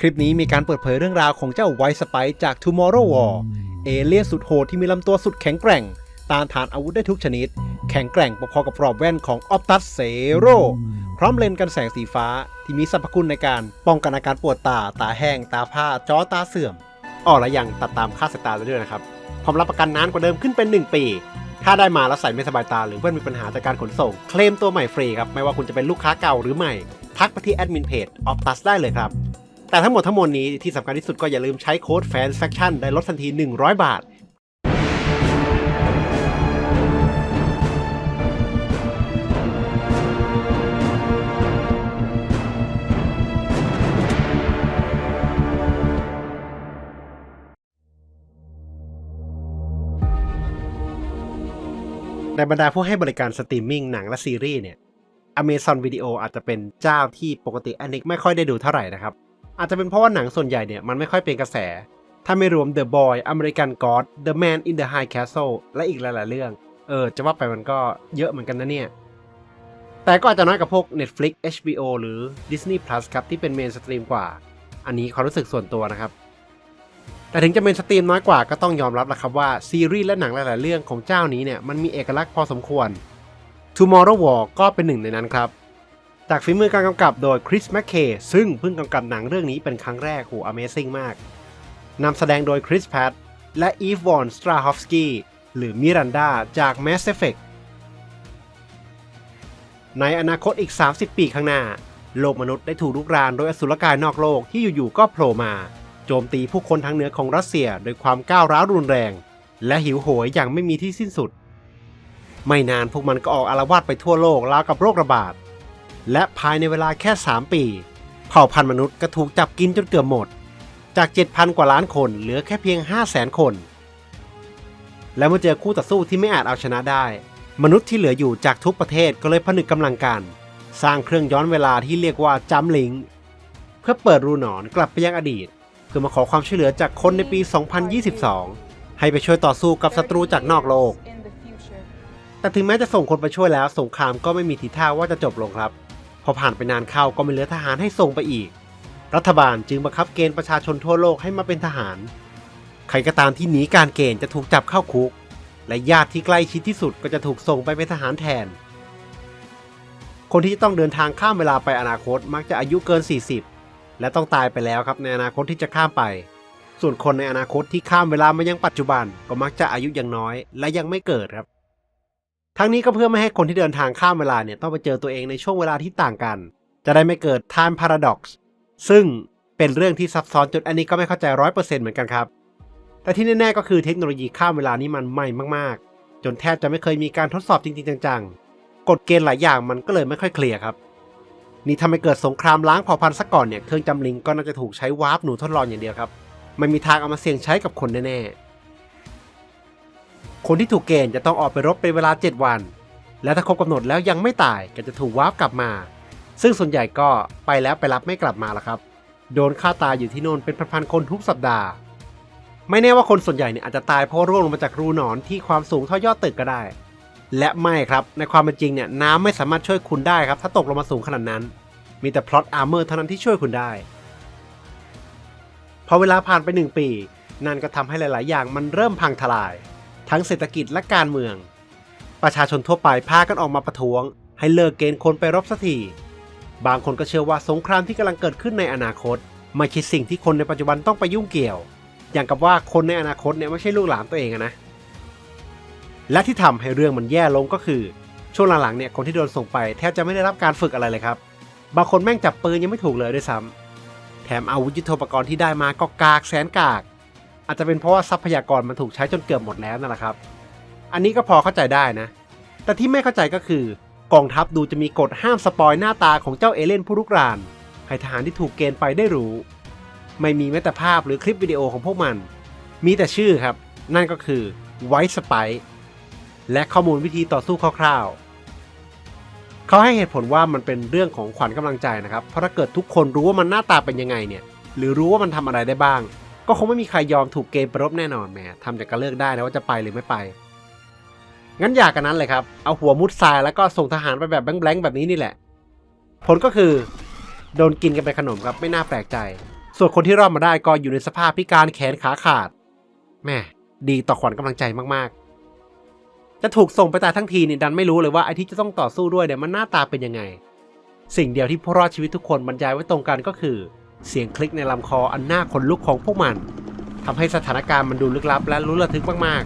คลิปนี้มีการเปิดเผยเรื่องราวของเจ้าไวสไปจาก Tomorrow War เอเลี่ยนสุดโหดที่มีลำตัวสุดแข็งแกร่งต้านทานอาวุธได้ทุกชนิด แข็งแกร่งพอๆกับกรอบแว่นของ Optus Zero พร้อมเลนส์กันแสงสีฟ้าที่มีสรรพคุณในการป้องกันอาการปวดตา ตาแห้ง ตาผ้าจอตาเสื่อมอ้อและยังตัดตามค่าสายตาได้ด้วยนะครับพร้อมรับประกันนานกว่าเดิมขึ้นเป็น 1 ปี ถ้าได้มาแล้วใส่ไม่สบายตาหรือเพื่อนมีปัญหาจากการขนส่ง เคลมตัวใหม่ฟรีครับ ไม่ว่าคุณจะเป็นลูกค้าเก่าหรือใหม่ ทักไปที่แอดมินเพจ Optus ได้เลยครับ แต่ทั้งหมดทั้งมวลนี้ที่สำคัญที่สุดก็อย่าลืมใช้โค้ด Fan Faction ได้ลดทันที 100 บาทในบรรดาผู้ให้บริการสตรีมมิ่งหนังและซีรีส์เนี่ย Amazon Video อาจจะเป็นเจ้าที่ปกติอันนิกไม่ค่อยได้ดูเท่าไหร่นะครับ อาจจะเป็นเพราะว่าหนังส่วนใหญ่เนี่ยมันไม่ค่อยเป็นกระแส ถ้าไม่รวม The Boy American God The Man in the High Castle และอีกหลาย ๆ เรื่อง เออ จะว่าไปมันก็เยอะเหมือนกันนะเนี่ย แต่ก็อาจจะน้อยกับพวก Netflix HBO หรือ Disney Plus ครับที่เป็นเมนสตรีมกว่า อันนี้ความรู้สึกส่วนตัวนะครับ แต่ถึงจะเป็นสตรีมน้อยกว่าก็ต้องยอมรับแล้วครับว่าซีรีส์และหนังหลาย ๆ เรื่องของเจ้านี้เนี่ยมันมีเอกลักษณ์พอสมควร Tomorrow War ก็เป็นหนึ่งในนั้นครับ จากฝีมือการกำกับโดยคริสแมคเคซึ่งเพิ่งกำกับหนังเรื่องนี้เป็นครั้งแรกโห Amazing มากนำแสดงโดยคริสแพตและอีฟวอนสตราฮอฟสกี้หรือมิรันดาจาก Mass Effect ในอนาคตอีก 30 ปีข้างหน้า โลกมนุษย์ได้ถูกลุกรานโดยอสุรกายนอกโลกที่อยู่ๆก็โผล่มา โจมตีผู้คนทางเหนือของรัสเซียโดยความก้าวร้าวรุนแรง และหิวโหยอย่างไม่มีที่สิ้นสุด ไม่นานพวกมันก็ออกอารวาสไปทั่วโลกราวกับโรคระบาด และภายในเวลาแค่ 3 ปี เผ่าพันธุ์มนุษย์ก็ถูกจับกินจนเกือบหมด จาก 7,000 กว่าล้านคนเหลือแค่เพียง 500,000 คน และเมื่อเจอคู่ต่อสู้ที่ไม่อาจเอาชนะได้ มนุษย์ที่เหลืออยู่จากทุกประเทศก็เลยผนึกกำลังกัน สร้างเครื่องย้อนเวลาที่เรียกว่าจัมลิงเพื่อเปิดรูหนอนกลับไปยังอดีต เพื่อมาขอความช่วยเหลือจากคนในปี 2022 ให้ไปช่วยต่อสู้กับศัตรูจากนอกโลก แต่ถึงแม้จะส่งคนไปช่วยแล้ว สงครามก็ไม่มีทีท่าว่าจะจบลงครับ พอผ่านไปนานเข้าก็ไม่เหลือทหารให้ส่งไปอีก รัฐบาลจึงบังคับเกณฑ์ประชาชนทั่วโลกให้มาเป็นทหาร ใครก็ตามที่หนีการเกณฑ์จะถูกจับเข้าคุก และญาติที่ใกล้ชิดที่สุดก็จะถูกส่งไปเป็นทหารแทน คนที่จะต้องเดินทางข้ามเวลาไปอนาคตมักจะอายุเกิน 40 และต้องตายไปแล้วครับในอนาคตที่จะข้ามไป ส่วนคนในอนาคตที่ข้ามเวลามายังปัจจุบัน ก็มักจะอายุยังน้อย และยังไม่เกิดครับ ทั้งนี้ก็เพื่อไม่ให้คนที่เดินทางข้ามเวลาเนี่ยต้องไปเจอตัวเองในช่วงเวลาที่ต่างกัน จะได้ไม่เกิด time paradox ซึ่งเป็นเรื่องที่ซับซ้อนจนอันนี้ก็ไม่เข้าใจร้อยเปอร์เซ็นต์เหมือนกันครับ แต่ที่แน่ๆก็คือเทคโนโลยีข้ามเวลานี้มันใหม่มากๆ จนแทบจะไม่เคยมีการทดสอบจริงๆ จังๆ กฎเกณฑ์หลายอย่างมันก็เลยไม่ค่อยเคลียร์ครับ นี่ทำให้เกิดสงครามล้างเผ่าพันธุ์ซะก่อนเนี่ยเครื่องจำลิงก็น่าจะถูกใช้วาร์ปหนูทดลองอย่างเดียวครับ ไม่มีทางเอามาเสี่ยงใช้กับคนแน่ๆ คนที่ถูกเกณฑ์จะต้องออกไปรบเป็นเวลา 7 วัน และถ้าครบกำหนดแล้วยังไม่ตายก็จะถูกวาร์ปกลับมา ซึ่งส่วนใหญ่ก็ไปแล้วไปรับไม่กลับมาละครับ โดนฆ่าตายอยู่ที่โน่นเป็นพันๆคนทุกสัปดาห์ ไม่แน่ว่าคนส่วนใหญ่เนี่ยอาจจะตายเพราะร่วงลงมาจากรูหนอนที่ความสูงเท่ายอดตึกก็ได้ และไม่ครับในความเป็นจริงเนี่ยน้ำไม่สามารถช่วยคุณได้ครับถ้าตกลงมาสูงขนาดนั้น มีแต่พลอตอาร์เมอร์เท่านั้นที่ช่วยคุณได้พอเวลาผ่านไปหนึ่งปี นั่นก็ทำให้หลาย ๆ อย่างมันเริ่มพังทลาย ทั้งเศรษฐกิจและการเมือง ประชาชนทั่วไปพากันออกมาประท้วง ให้เลิกเกณฑ์คนไปรบสักทีบางคนก็เชื่อว่าสงครามที่กำลังเกิดขึ้นในอนาคต ไม่ใช่สิ่งที่คนในปัจจุบันต้องไปยุ่งเกี่ยว อย่างกับว่าคนในอนาคตเนี่ยไม่ใช่ลูกหลานตัวเองนะและที่ทำให้เรื่องมันแย่ลงก็คือ ช่วงหลังๆเนี่ยคนที่โดนส่งไปแทบจะไม่ได้รับการฝึกอะไรเลยครับ บางคนแม่งจับปืนยังไม่ถูกเลยด้วยซ้ำแถมอาวุธยุทโธปกรณ์ที่ได้มาก็กากแสนกาก อาจจะเป็นเพราะว่าทรัพยากรมันถูกใช้จนเกือบหมดแล้วนั่นแหละครับ อันนี้ก็พอเข้าใจได้นะ แต่ที่ไม่เข้าใจก็คือกองทัพดูจะมีกฎห้ามสปอยหน้าตาของเจ้าเอเลนผู้รุกราน ให้ทหารที่ถูกเกณฑ์ไปได้รู้ ไม่มีแม้แต่ภาพหรือคลิปวิดีโอของพวกมัน มีแต่ชื่อครับ นั่นก็คือไวท์สไปและข้อมูลวิธีต่อสู้คร่าวๆ เขาให้เหตุผลว่ามันเป็นเรื่องของขวัญกำลังใจนะครับ เพราะถ้าเกิดทุกคนรู้ว่ามันหน้าตาเป็นยังไงเนี่ย หรือรู้ว่ามันทำอะไรได้บ้าง ก็คงไม่มีใครยอมถูกเกณฑ์ไปรบแน่นอนแหมทำจากการเลือกได้นะว่าจะไปหรือไม่ไป งั้นอยากกันนั้นเลยครับ เอาหัวมุดทรายแล้วก็ส่งทหารไปแบบแบงค์ๆแบบนี้นี่แหละ ผลก็คือโดนกินกันไปขนมครับไม่น่าแปลกใจ ส่วนคนที่รอดมาได้ก็อยู่ในสภาพพิการแขนขาขาดแม่ดีต่อขวัญกำลังใจมากๆ จะถูกส่งไปตายทั้งทีนี่ดันไม่รู้เลยว่าไอ้ที่จะต้องต่อสู้ด้วยเนี่ยมันหน้าตาเป็นยังไง สิ่งเดียวที่ผู้รอดชีวิตทุกคนบรรยายไว้ตรงกันก็คือ เสียงคลิกในลำคออันน่าขนลุกของพวกมันทำให้สถานการณ์มันดูลึกลับและลุ้นระทึกมาก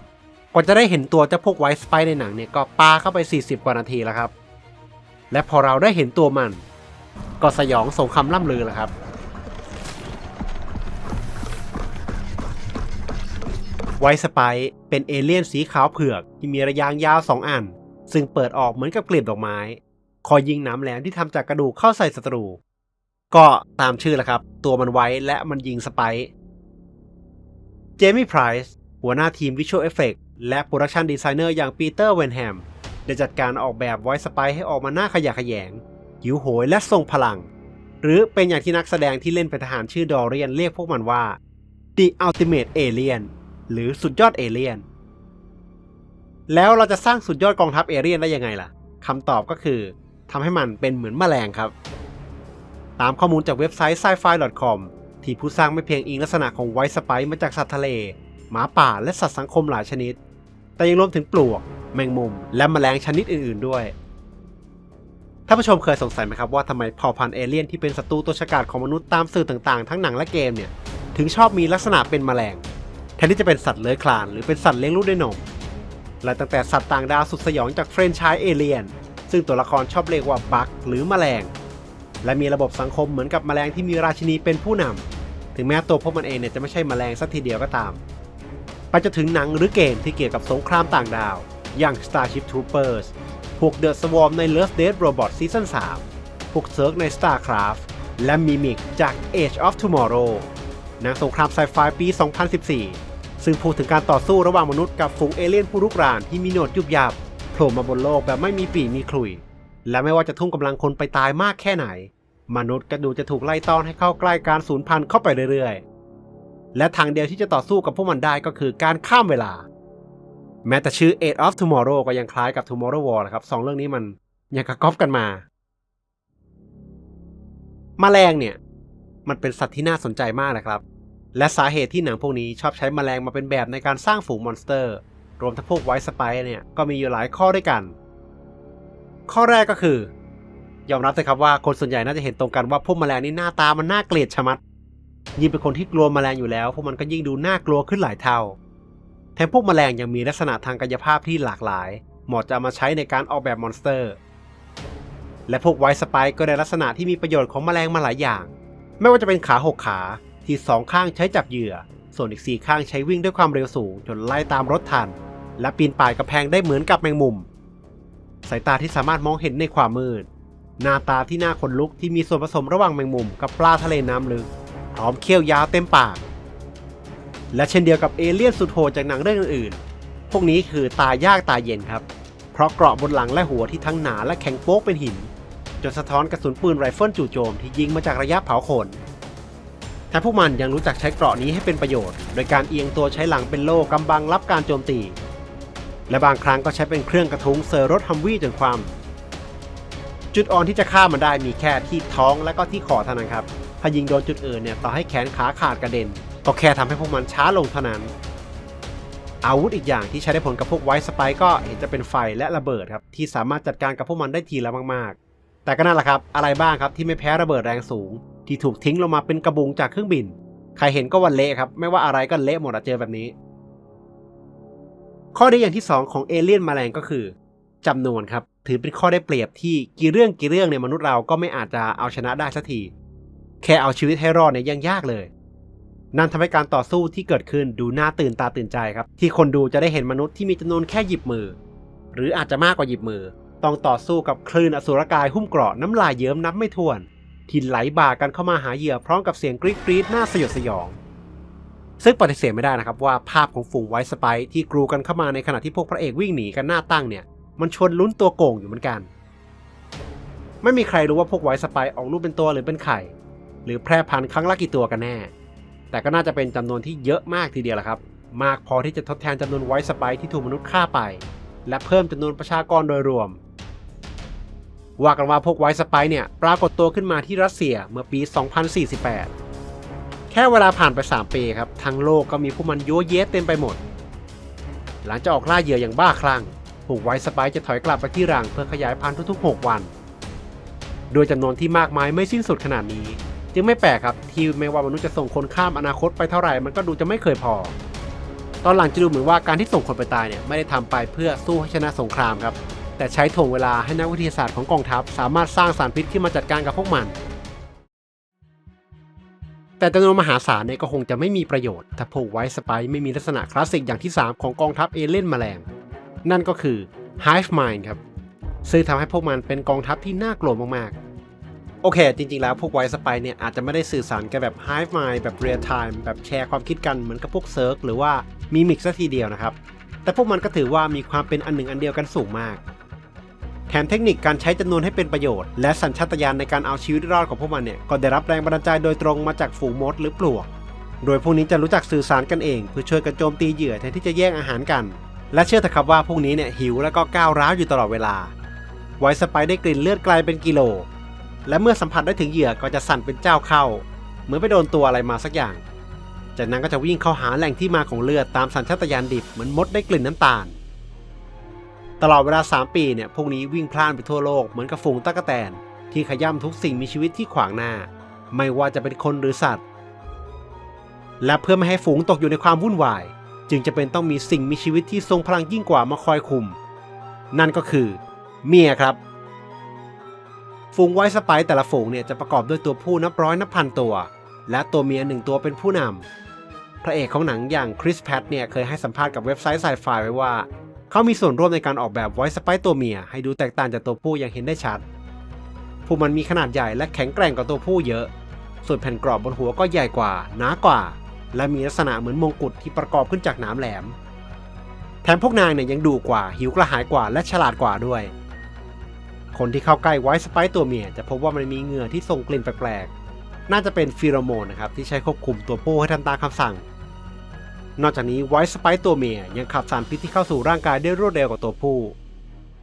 ๆ กว่าจะได้เห็นตัวเจ้าพวกไวท์สไปในหนังเนี่ยก็ปาเข้าไป 40 กว่านาทีแล้วครับ และพอเราได้เห็นตัวมัน ก็สยองสงคำล่ำลือแหละครับไวท์สไปเป็นเอเลี่ยนสีขาวเผือกที่มีระยางยาวสองอัน ซึ่งเปิดออกเหมือนกับกลีบดอกไม้ คอยยิงหน้ำแหลมที่ทำจากกระดูกเข้าใส่ศัตรู ก็ตามชื่อแหละครับ ตัวมันไว้และมันยิงสไปเจมี่ไพรส์หัวหน้าทีมวิชวลเอฟเฟกและโปรดักชันดีไซเนอร์อย่างปีเตอร์เวนแฮมได้จัดการออกแบบไวท์สไปให้ออกมาหน้าขยะขยง หิวโหยและทรงพลัง หรือเป็นอย่างที่นักแสดงที่เล่นเป็นทหารชื่อดอเรียนเรียกพวกมันว่า The Ultimate Alien หรือสุดยอดเอเลี่ยน แล้วเราจะสร้างสุดยอดกองทัพเอเลี่ยนได้ยังไงล่ะคำตอบก็คือทำให้มันเป็นเหมือนแมลงครับ ตามข้อมูลจากเว็บไซต์ sci-fi.com ที่ผู้สร้างไม่เพียงอิงลักษณะของไวท์สไปมาจากสัตว์ทะเล หมาป่าและสัตว์สังคมหลายชนิด แต่ยังรวมถึงปลวก แมงมุม และแมลงชนิดอื่น ๆด้วยท่านผู้ชมเคยสงสัยไหมครับว่าทำไมเผ่าพันธุ์เอเลี่ยนที่เป็นศัตรูตัวฉกาจของมนุษย์ตามสื่อต่างๆ ทั้งหนังและเกมเนี่ยถึงชอบมีลักษณะเป็นแมลงแทนที่จะเป็นสัตว์เลื้อยคลานหรือเป็นสัตว์เลี้ยงลูกด้วยนมและตั้งแต่สัตว์ต่างดาวสุดสยองจากเฟรนไชส์เอเลียน ซึ่งตัวละครชอบเรียกว่าบักหรือแมลง และมีระบบสังคมเหมือนกับแมลงที่มีราชินีเป็นผู้นำถึงแม้ตัวพวกมันเองเนี่ยจะไม่ใช่แมลงสักทีเดียวก็ตาม ไปจนถึงหนังหรือเกมที่เกี่ยวกับสงครามต่างดาว อย่าง Starship Troopers พวก The Swarm ใน Love Death Robot Season 3 พวกเซิร์กใน StarCraft และ Mimic จาก Age of Tomorrow หนังสงครามไซไฟปี 2014 ซึ่งพูดถึงการต่อสู้ระหว่างมนุษย์กับฝูงเอเลี่ยนผู้รุกรานที่มีหนวดยุบยับโผล่มาบนโลกแบบไม่มีปีมีขลุ่ย และไม่ว่าจะทุ่มกำลังคนไปตายมากแค่ไหน มนุษย์ก็ดูจะถูกไล่ต้อนให้เข้าใกล้การสูญพันธุ์เข้าไปเรื่อยๆ และทางเดียวที่จะต่อสู้กับพวกมันได้ก็คือการข้ามเวลา แม้แต่ชื่อ Age of Tomorrow ก็ยังคล้ายกับ Tomorrow War นะครับสองเรื่องนี้มันยังกระก๊อปกันมาแมลงเนี่ย มันเป็นสัตว์ที่น่าสนใจมากนะครับ และสาเหตุที่หนังพวกนี้ชอบใช้แมลงมาเป็นแบบในการสร้างฝูงมอนสเตอร์ รวมทั้งพวกไวท์สไปเนี่ยก็มีอยู่หลายข้อด้วยกัน ข้อแรกก็คือ ยอมรับเลยครับว่าคนส่วนใหญ่น่าจะเห็นตรงกันว่าพวกแมลงนี่หน้าตามันน่าเกลียดชะมัด ยิ่งเป็นคนที่กลัวแมลงอยู่แล้ว พวกมันก็ยิ่งดูน่ากลัวขึ้นหลายเท่า แถมพวกแมลงยังมีลักษณะทางกายภาพที่หลากหลาย เหมาะจะามาใช้ในการออกแบบมอนสเตอร์ และพวกไวท์สไปก็ได้ลักษณะที่มีประโยชน์ของแมลงมาหลายอย่าง ไม่ว่าจะเป็นขาหกขาที่สองข้างใช้จับเหยื่อ ส่วนอีกสี่ข้างใช้วิ่งด้วยความเร็วสูงจนไล่ตามรถทัน และปีนป่ายกระแพงได้เหมือนกับแมงมุม สายตาที่สามารถมองเห็นในความมืด หน้าตาที่น่าขนลุกที่มีส่วนผสมระหว่างแมงมุมกับปลาทะเลน้ำลึก พร้อมเขี้ยวยาวเต็มปาก และเช่นเดียวกับเอเลี่ยนสุดโหดจากหนังเรื่องอื่นๆ พวกนี้คือตายากตายเย็นครับ เพราะเกราะบนหลังและหัวที่ทั้งหนาและแข็งโป๊กเป็นหิน จนสะท้อนกระสุนปืนไรเฟิลจู่โจมที่ยิงมาจากระยะเผาขนแต่พวกมันยังรู้จักใช้เกราะนี้ให้เป็นประโยชน์ โดยการเอียงตัวใช้หลังเป็นโล่กำบังรับการโจมตี และบางครั้งก็ใช้เป็นเครื่องกระทุ้งเซอร์รถฮัมวี่จนความ จุดอ่อนที่จะฆ่ามันได้มีแค่ที่ท้องและก็ที่คอเท่านั้นครับ ถ้ายิงโดนจุดอื่นเนี่ยต่อให้แขนขาขาดกระเด็น ก็แค่ทำให้พวกมันช้าลงเท่านั้น อาวุธอีกอย่างที่ใช้ได้ผลกับพวกไวท์สไปก็เห็นจะเป็นไฟและระเบิดครับที่สามารถจัดการกับพวกมันได้ทีละมาก ๆ แต่ก็นั่นแหละครับอะไรบ้างครับที่ไม่แพ้ระเบิดแรงสูง ที่ถูกทิ้งลงมาเป็นกระบุงจากเครื่องบิน ใครเห็นก็วันเละครับไม่ว่าอะไรก็เละหมดอะเจอแบบนี้ ข้อดีอย่างที่ 2 ของเอเลี่ยนแมลงก็คือจำนวนครับ ถือเป็นข้อได้เปรียบที่กี่เรื่องกี่เรื่องในมนุษย์เราก็ไม่อาจจะเอาชนะได้สักที แค่เอาชีวิตให้รอดเนี่ยยังยากเลย นั่นทำให้การต่อสู้ที่เกิดขึ้นดูน่าตื่นตาตื่นใจครับ ที่คนดูจะได้เห็นมนุษย์ที่มีจำนวนแค่หยิบมือ หรืออาจจะมากกว่าหยิบมือ ต้องต่อสู้กับคลื่นอสุรกายหุ้มเกราะน้ำลายเยิ้มนับไม่ถ้วนที่ไหลบ่ากันเข้ามาหาเหยื่อพร้อมกับเสียงกรี๊ดกรี๊ดน่าสยดสยอง ซึ่งปฏิเสธไม่ได้นะครับว่าภาพของฝูงไวท์สไปที่กรูกันเข้ามาในขณะที่พวกพระเอกวิ่งหนีกันหน้าตั้งเนี่ย มันชวนลุ้นตัวโก่งอยู่เหมือนกัน ไม่มีใครรู้ว่าพวกไวท์สไปออกลูกเป็นตัวหรือเป็นไข่ หรือแพร่พันธุ์ครั้งละกี่ตัวกันแน่ แต่ก็น่าจะเป็นจำนวนที่เยอะมากทีเดียวแหละครับ มากพอที่จะทดแทนจำนวนไวท์สไปที่ถูกมนุษย์ฆ่าไป และเพิ่มจำนวนประชากรโดยรวมว่ากันว่าพวกไวท์สไปเนี่ยปรากฏตัวขึ้นมาที่รัสเซียเมื่อปี 2048 ค่เวลาผ่านไป 3 ปีครับ ทั้งโลกก็มีพวกมันยั่วเย้เต็มไปหมด หลังจากออกล่าเหยื่ออย่างบ้าคลั่งผูกไว้สไปซ์จะถอยกลับไปที่รังเพื่อขยายพันธุ์ทุกๆ 6 วัน โดยจำนวนที่มากมายไม่สิ้นสุดขนาดนี้ จึงไม่แปลกครับที่ไม่ว่ามนุษย์จะส่งคนข้ามอนาคตไปเท่าไหร่มันก็ดูจะไม่เคยพอ ตอนหลังจะดูเหมือนว่าการที่ส่งคนไปตายเนี่ยไม่ได้ทำไปเพื่อสู้ให้ชนะสงครามครับ แต่ใช้ถ่วงเวลาให้นักวิทยาศาสตร์ของกองทัพ สามารถสร้างสารพิษขึ้นมาจัดการกับพวกมัน แต่จำนวนมหาศาลเนี่ยก็คงจะไม่มีประโยชน์ ถ้าพวกไวท์สไปไม่มีลักษณะคลาสสิกอย่างที่ 3 ของกองทัพเอเลนแมลง นั่นก็คือ Hive Mind ครับ ซึ่งทำให้พวกมันเป็นกองทัพที่น่ากลัวมากๆ โอเค จริงๆ แล้วพวกไวท์สไปเนี่ยอาจจะไม่ได้สื่อสารกันแบบ Hive Mind แบบ Real Time แบบแชร์ความคิดกันเหมือนกับพวกเซิร์กหรือว่ามีมิกซะทีเดียวนะครับ แต่พวกมันก็ถือว่ามีความเป็นอันหนึ่งอันเดียวกันสูงมาก แถมเทคนิคการใช้จำนวนให้เป็นประโยชน์ และสัญชาตญาณในการเอาชีวิตรอดของพวกมันเนี่ยก็ได้รับแรงบันดาลใจโดยตรงมาจากฝูงมดหรือปลวก โดยพวกนี้จะรู้จักสื่อสารกันเอง เพื่อช่วยกันโจมตีเหยื่อแทนที่จะแย่งอาหารกัน และเชื่อเถอะครับว่าพวกนี้เนี่ยหิวแล้วก็ก้าวร้าวอยู่ตลอดเวลา ไวท์สไปได้กลิ่นเลือดไกลเป็นกิโล และเมื่อสัมผัสได้ถึงเหยื่อก็จะสั่นเป็นเจ้าเข้า เหมือนไปโดนตัวอะไรมาสักอย่าง จากนั้นก็จะวิ่งเข้าหาแหล่งที่มาของเลือดตามสัญชาตญาณดิบเหมือนมดได้กลิ่นน้ำตาล ตลอดเวลา 3 ปีเนี่ยพวกนี้วิ่งพล่านไปทั่วโลกเหมือนกับฝูงตะกแตน ที่ขย่ำทุกสิ่งมีชีวิตที่ขวางหน้า ไม่ว่าจะเป็นคนหรือสัตว์ และเพื่อไม่ให้ฝูงตกอยู่ในความวุ่นวาย จึงจะเป็นต้องมีสิ่งมีชีวิตที่ทรงพลังยิ่งกว่ามาคอยคุม นั่นก็คือ เมียครับ ฝูงไวท์สไปซ์แต่ละฝูงเนี่ยจะประกอบด้วยตัวผู้นับร้อยนับพันตัว และตัวเมียหนึ่งตัวเป็นผู้นำพระเอกของหนังอย่างคริสแพทเนี่ยเคยให้สัมภาษณ์กับเว็บไซต์ไซไฟไว้ว่า เขามีส่วนร่วมในการออกแบบไวท์สไปซ์ตัวเมียให้ดูแตกต่างจากตัวผู้อย่างเห็นได้ชัดพวกมันมีขนาดใหญ่และแข็งแกร่งกว่าตัวผู้เยอะ ส่วนแผ่นกรอบบนหัวก็ใหญ่กว่าหนากว่า และมีลักษณะเหมือนมงกุฎที่ประกอบขึ้นจากหนามแหลม แถมพวกนางเนี่ยยังดูกว่า หิวกระหายกว่าและฉลาดกว่าด้วย คนที่เข้าใกล้ไวท์สไปซ์ตัวเมียจะพบว่ามันมีเหงื่อที่ส่งกลิ่นแปลกๆน่าจะเป็นฟีโรโมนนะครับที่ใช้ควบคุมตัวผู้ให้ทำตามคำสั่ง นอกจากนี้ไวท์สไปซ์ตัวเมียยังขับสารพิษที่เข้าสู่ร่างกายได้รวดเร็วกว่าตัวผู้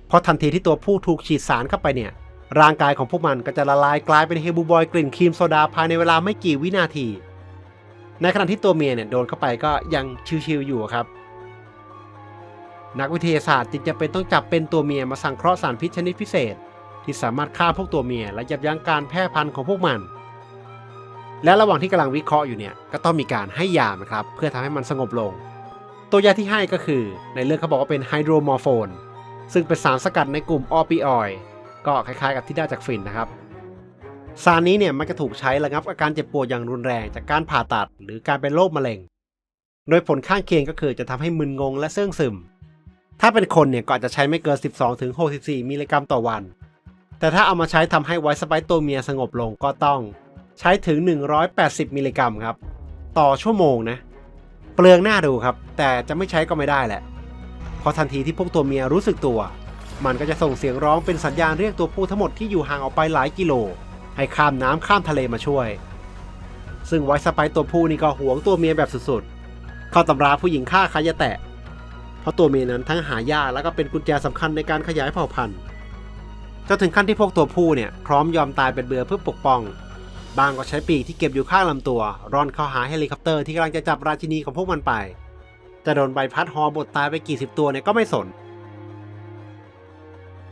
เพราะทันทีที่ตัวผู้ถูกฉีดสารเข้าไปเนี่ย ร่างกายของพวกมันก็จะละลายกลายเป็นเฮบูบอยกลิ่นครีมโซดาภายในเวลาไม่กี่วินาที ในขณะที่ตัวเมียเนี่ยโดนเข้าไปก็ยังชิวๆอยู่ครับ นักวิทยาศาสตร์จึงจะเป็นต้องจับเป็นตัวเมียมาสังเคราะห์สารพิษชนิดพิเศษ ที่สามารถฆ่าพวกตัวเมียและยับยั้งการแพร่พันธุ์ของพวกมัน และระหว่างที่กำลังวิเคราะห์อยู่เนี่ยก็ต้องมีการให้ยานะครับเพื่อทำให้มันสงบลง ตัวยาที่ให้ก็คือ ในเรื่องเขาบอกว่าเป็นไฮโดรมอร์โฟนซึ่งเป็นสารสกัดในกลุ่มออปิออยด์ก็คล้ายๆ กับที่ได้จากฝิ่นนะครับสารนี้เนี่ยมันจะถูกใช้ระงับอาการเจ็บปวดอย่างรุนแรงจากการผ่าตัดหรือการเป็นโรคมะเร็ง โดยผลข้างเคียงก็คือจะทำให้มึนงงและเสื่องซึม ถ้าเป็นคนเนี่ยก็อาจจะใช้ไม่เกิน 12-64 มิลลิกรัมต่อวัน แต่ถ้าเอามาใช้ทำให้ไวท์สไปซ์ตัวเมียสงบลงก็ต้อง ใช้ถึง 180 มิลลิกรัมครับ ต่อชั่วโมงนะ เปลืองหน้าดูครับ แต่จะไม่ใช้ก็ไม่ได้แหละ เพราะทันทีที่พวกตัวเมียรู้สึกตัว มันก็จะส่งเสียงร้องเป็นสัญญาณเรียกตัวผู้ทั้งหมดที่อยู่ห่างออกไปหลายกิโล ให้ข้ามน้ำข้ามทะเลมาช่วย ซึ่งไวท์สไปซ์ตัวผู้นี่ก็หวงตัวเมียแบบสุดๆ เข้าตำราผู้หญิงฆ่าใครจะแตะ เพราะตัวเมียนั้นทั้งหายากแล้วก็เป็นกุญแจสำคัญในการขยายเผ่าพันธุ์จนถึงขั้นที่พวกตัวผู้เนี่ยพร้อมยอมตายเป็นเบือเพื่อปกป้อง บางก็ใช้ปีกที่เก็บอยู่ข้างลำตัว ร่อนเข้าหาเฮลิคอปเตอร์ที่กำลังจะจับราชินีของพวกมันไป จะโดนใบพัดฮอบดตายไปกี่สิบตัวเนี่ยก็ไม่สน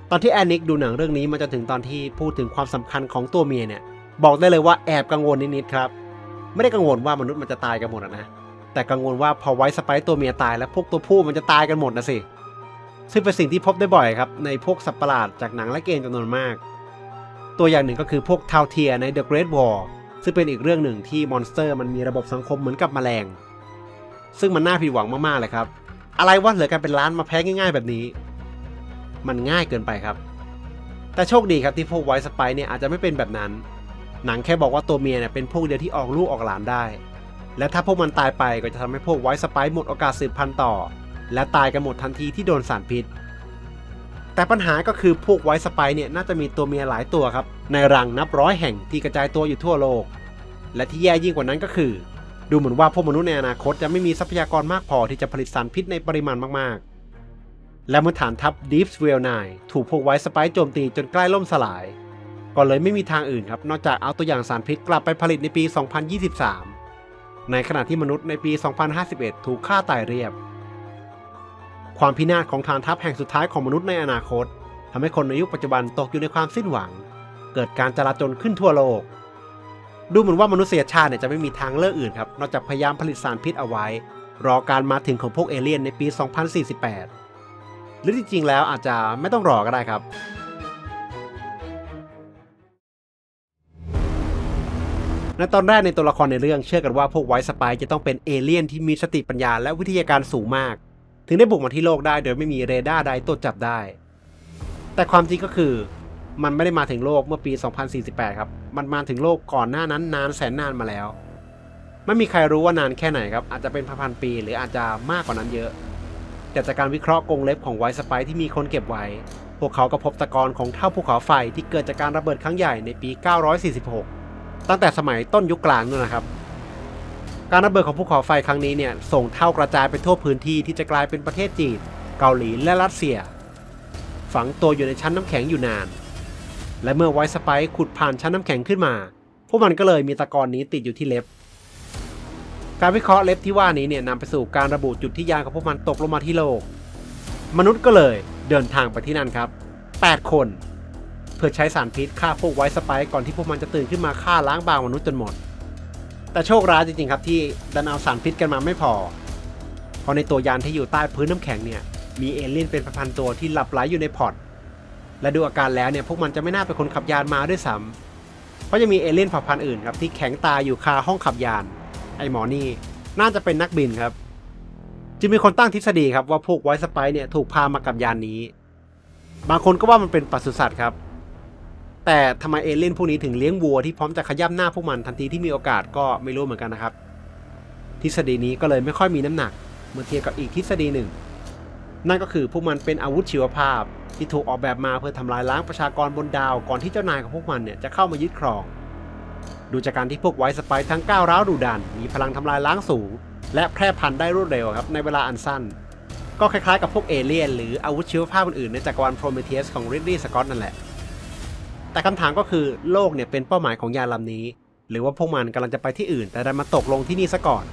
ตอนที่แอนนิกดูหนังเรื่องนี้มาจนถึงตอนที่พูดถึงความสำคัญของตัวเมียเนี่ย บอกได้เลยว่าแอบกังวลนิดๆครับ ไม่ได้กังวลว่ามนุษย์มันจะตายกันหมดนะ แต่กังวลว่าพอไวท์สไปตัวเมียตายแล้วพวกตัวผู้มันจะตายกันหมดนะสิ ซึ่งเป็นสิ่งที่พบได้บ่อยครับในพวกสัตว์ประหลาดจากหนังและเกมจำนวนมาก ตัวอย่างหนึ่งก็คือพวกทาวเทียใน The Great War ซึ่งเป็นอีกเรื่องหนึ่งที่มอนสเตอร์มันมีระบบสังคมเหมือนกับแมลง ซึ่งมันน่าผิดหวังมากๆเลยครับ อะไรวะเหลือกันเป็นล้านมาแพ้ง่ายๆแบบนี้ มันง่ายเกินไปครับ แต่โชคดีครับที่พวกไวท์สไปซ์เนี่ยอาจจะไม่เป็นแบบนั้น หนังแค่บอกว่าตัวเมียเนี่ยเป็นพวกเดียวที่ออกลูกออกหลานได้ และถ้าพวกมันตายไปก็จะทำให้พวกไวท์สไปซ์หมดโอกาสสืบพันธุ์ต่อ และตายกันหมดทันทีที่โดนสารพิษ แต่ปัญหาก็คือพวกไวท์สไปเนี่ยน่าจะมีตัวเมียหลายตัวครับ ในรังนับร้อยแห่งที่กระจายตัวอยู่ทั่วโลก และที่แย่ยิ่งกว่านั้นก็คือ ดูเหมือนว่าพวกมนุษย์ในอนาคตจะไม่มีทรัพยากรมากพอที่จะผลิตสารพิษในปริมาณมากๆ และเมื่อฐานทัพ Deep s w e l l 9ถูกพวกไวท์สไปโจมตีจนใกล้ล่มสลาย ก็เลยไม่มีทางอื่นครับนอกจากเอาตัวอย่างสารพิษกลับไปผลิตในปี 2023 ในขณะที่มนุษย์ในปี 2051 ถูกฆ่าตายเรียบ ความพินาศของฐานทัพแห่งสุดท้ายของมนุษย์ในอนาคตทำให้คนในยุคปัจจุบันตกอยู่ในความสิ้นหวัง เกิดการจลาจลขึ้นทั่วโลก ดูเหมือนว่ามนุษยชาติเนี่ยจะไม่มีทางเลือกอื่นครับนอกจากพยายามผลิตสารพิษเอาไว้ รอการมาถึงของพวกเอเลี่ยนในปี 2048 หรือจริงๆแล้วอาจจะไม่ต้องรอก็ได้ครับในตอนแรกในตัวละครในเรื่องเชื่อกันว่าพวกไวท์สไปจะต้องเป็นเอเลี่ยนที่มีสติปัญญาและวิทยาการสูงมาก ถึงได้บุกมาที่โลกได้โดยไม่มีเรดาร์ใดตรวจจับได้ แต่ความจริงก็คือมันไม่ได้มาถึงโลกเมื่อปี 2048 ครับ มันมาถึงโลกก่อนหน้านั้นนานแสนนานมาแล้ว ไม่มีใครรู้ว่านานแค่ไหนครับ อาจจะเป็นพันๆปี หรืออาจจะมากกว่านั้นเยอะ แต่จากการวิเคราะห์กรงเล็บของไวท์สไปที่มีคนเก็บไว้ พวกเขาก็พบตะกอนของเท่าภูเขาไฟที่เกิดจากการระเบิดครั้งใหญ่ในปี 946 ตั้งแต่สมัยต้นยุคกลางนู่นนะครับ การระเบิดของภูเขาไฟครั้งนี้เนี่ยส่งเท่ากระจายไปทั่วพื้นที่ที่จะกลายเป็นประเทศจีนเกาหลีและรัสเซีย ฝังตัวอยู่ในชั้นน้ำแข็งอยู่นาน และเมื่อไวท์สไปค์ขุดผ่านชั้นน้ำแข็งขึ้นมา พวกมันก็เลยมีตะกอนนี้ติดอยู่ที่เล็บ การวิเคราะห์เล็บที่ว่านี้เนี่ยนำไปสู่การระบุจุดที่ยานของพวกมันตกลงมาที่โลก มนุษย์ก็เลยเดินทางไปที่นั่นครับ 8 คน เพื่อใช้สารพิษฆ่าพวกไวท์สไปก่อนที่พวกมันจะตื่นขึ้นมาฆ่าล้างบางมนุษย์จนหมด แต่โชคร้ายจริงๆครับที่ดันเอาสารพิษกันมาไม่พอ เพราะในตัวยานที่อยู่ใต้พื้นน้ำแข็งเนี่ยมีเอเลี่ยนเป็นพันตัวที่หลับไหลอยู่ในพอร์ตและดูอาการแล้วเนี่ยพวกมันจะไม่น่าเป็นคนขับยานมาด้วยซ้ำเพราะยังมีเอเลี่ยนเผ่าพันธุ์อื่นครับที่แข็งตายอยู่คาห้องขับยาน ไอหมอนี่น่าจะเป็นนักบินครับจึงมีคนตั้งทฤษฎีครับว่าพวกไวท์สไปเนี่ยถูกพามากับยานนี้ บางคนก็ว่ามันเป็นปศุสัตว์ครับ แต่ทำไมเอเลี่ยนพวกนี้ถึงเลี้ยงวัวที่พร้อมจะขย้ำหน้าพวกมันทันทีที่มีโอกาสก็ไม่รู้เหมือนกันนะครับ ทฤษฎีนี้ก็เลยไม่ค่อยมีน้ำหนัก เมื่อเทียบกับอีกทฤษฎีหนึ่ง นั่นก็คือพวกมันเป็นอาวุธชีวภาพ ที่ถูกออกแบบมาเพื่อทำลายล้างประชากรบนดาวก่อนที่เจ้านายของพวกมันเนี่ยจะเข้ามายึดครอง ดูจากการที่พวกไวท์สไปร์ทั้งก้าวร้าวดุดันมีพลังทำลายล้างสูง และแพร่พันธุ์ได้รวดเร็วครับในเวลาอันสั้น ก็คล้ายๆ กับพวกเอเลี่ยนหรืออาวุธชีวภาพอื่นๆในจักรวาลโพรเมเทียสของริดลีย์สกอตนั่นแหละ แต่คำถามก็คือโลกเนี่ยเป็นเป้าหมายของยานลำนี้ หรือว่าพวกมันกำลังจะไปที่อื่น แต่ดันมาตกลงที่นี่ซะก่อน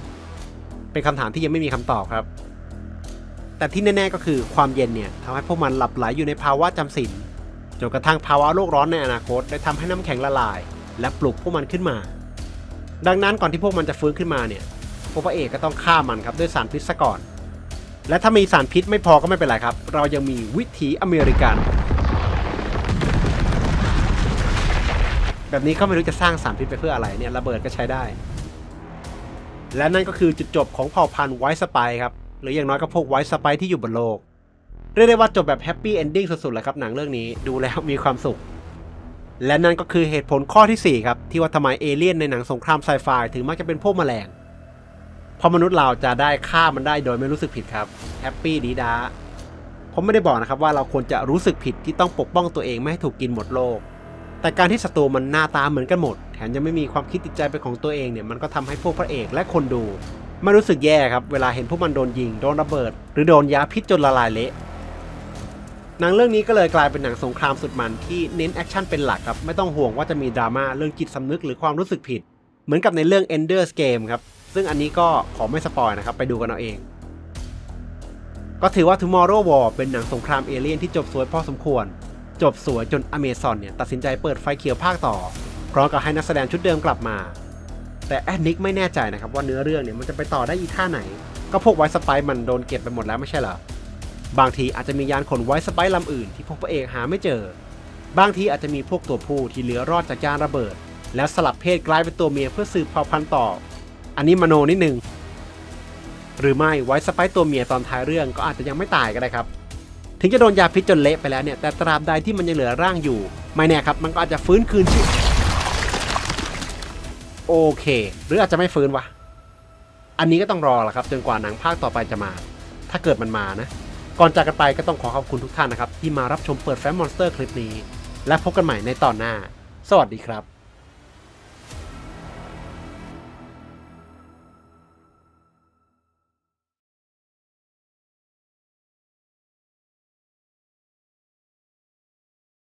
เป็นคำถามที่ยังไม่มีคำตอบครับ แต่ที่แน่ๆก็คือความเย็นเนี่ยทำให้พวกมันหลับไหลอยู่ในภาวะจำศีลจนกระทั่งภาวะโลกร้อนในอนาคตได้ทำให้น้ำแข็งละลาย และปลุกพวกมันขึ้นมา ดังนั้นก่อนที่พวกมันจะฟื้นขึ้นมาเนี่ยพวกพระเอกก็ต้องฆ่ามันครับด้วยสารพิษซะก่อน และถ้ามีสารพิษไม่พอก็ไม่เป็นไรครับ เรายังมีวิถีอเมริกัน แบบนี้ก็ไม่รู้จะสร้างสารพิษไปเพื่ออะไรเนี่ยระเบิดก็ใช้ได้ และนั่นก็คือจุดจบของเผ่าพันธุ์ไวท์สไปครับหรืออย่างน้อยก็พวกไวท์สไปที่อยู่บนโลก เรียกได้ว่าจบแบบแฮปปี้เอนดิ้งสุดๆเลยครับหนังเรื่องนี้ดูแล้วมีความสุข และนั่นก็คือเหตุผลข้อทีสี่4 ครับ ที่ว่าทำไมเอเลี่ยนในหนังสงครามไซไฟถึงมักจะเป็นพวกแมลงเพราะมนุษย์เราจะได้ฆ่ามันได้โดยไม่รู้สึกผิดครับแฮปปี้ดีดาผมไม่ได้บอกนะครับว่าเราควรจะรู้สึกผิดที่ต้องปกป้องตัวเองไม่ให้ถูกกินหมดโลก แต่การที่ศัตรูมันหน้าตาเหมือนกันหมด แถมยังไม่มีความคิดติดใจเป็นของตัวเองเนี่ยมันก็ทำให้พวกพระเอกและคนดูไม่รู้สึกแย่ครับ เวลาเห็นพวกมันโดนยิง โดนระเบิด หรือโดนยาพิษจนละลายเละหนังเรื่องนี้ก็เลยกลายเป็นหนังสงครามสุดมันที่เน้นแอคชั่นเป็นหลักครับ ไม่ต้องห่วงว่าจะมีดราม่าเรื่องจิตสำนึกหรือความรู้สึกผิด เหมือนกับในเรื่อง Ender's Game ครับ ซึ่งอันนี้ก็ขอไม่สปอยนะครับ ไปดูกันเอาเอง ก็ถือว่า Tomorrow War เป็นหนังสงครามเอเลี่ยนที่จบสวยพอสมควร จบสวยจนอเมซอนเนี่ยตัดสินใจเปิดไฟเขียวภาคต่อ พร้อมกับให้นักแสดงชุดเดิมกลับมา แต่แอดนิกไม่แน่ใจนะครับว่าเนื้อเรื่องเนี่ยมันจะไปต่อได้อีท่าไหน ก็พวกไวท์สไปมันโดนเก็บไปหมดแล้วไม่ใช่เหรอบางทีอาจจะมียานขนไวท์สไปลำอื่นที่พวกพระเอกหาไม่เจอ บางทีอาจจะมีพวกตัวผู้ที่เหลือรอดจากยานระเบิด แล้วสลับเพศกลายเป็นตัวเมียเพื่อสืบเผ่าพันธุ์ต่อ อันนี้มโนนิดนึงหรือไม่ไวท์สไปตัวเมียตอนท้ายเรื่องก็อาจจะยังไม่ตายก็ได้ครับ ถึงจะโดนยาพิษจนเละไปแล้วเนี่ย แต่ตราบใดที่มันยังเหลือร่างอยู่ ไม่แน่ครับ มันก็อาจจะฟื้นคืนชีพโอเค หรืออาจจะไม่ฟื้นวะ อันนี้ก็ต้องรอละครับ จนกว่าหนังภาคต่อไปจะมา ถ้าเกิดมันมานะ ก่อนจากกันไปก็ต้องขอขอบคุณทุกท่านนะครับ ที่มารับชมเปิดแฟ้มมอนสเตอร์คลิปนี้ และพบกันใหม่ในตอนหน้า สวัสดีครับ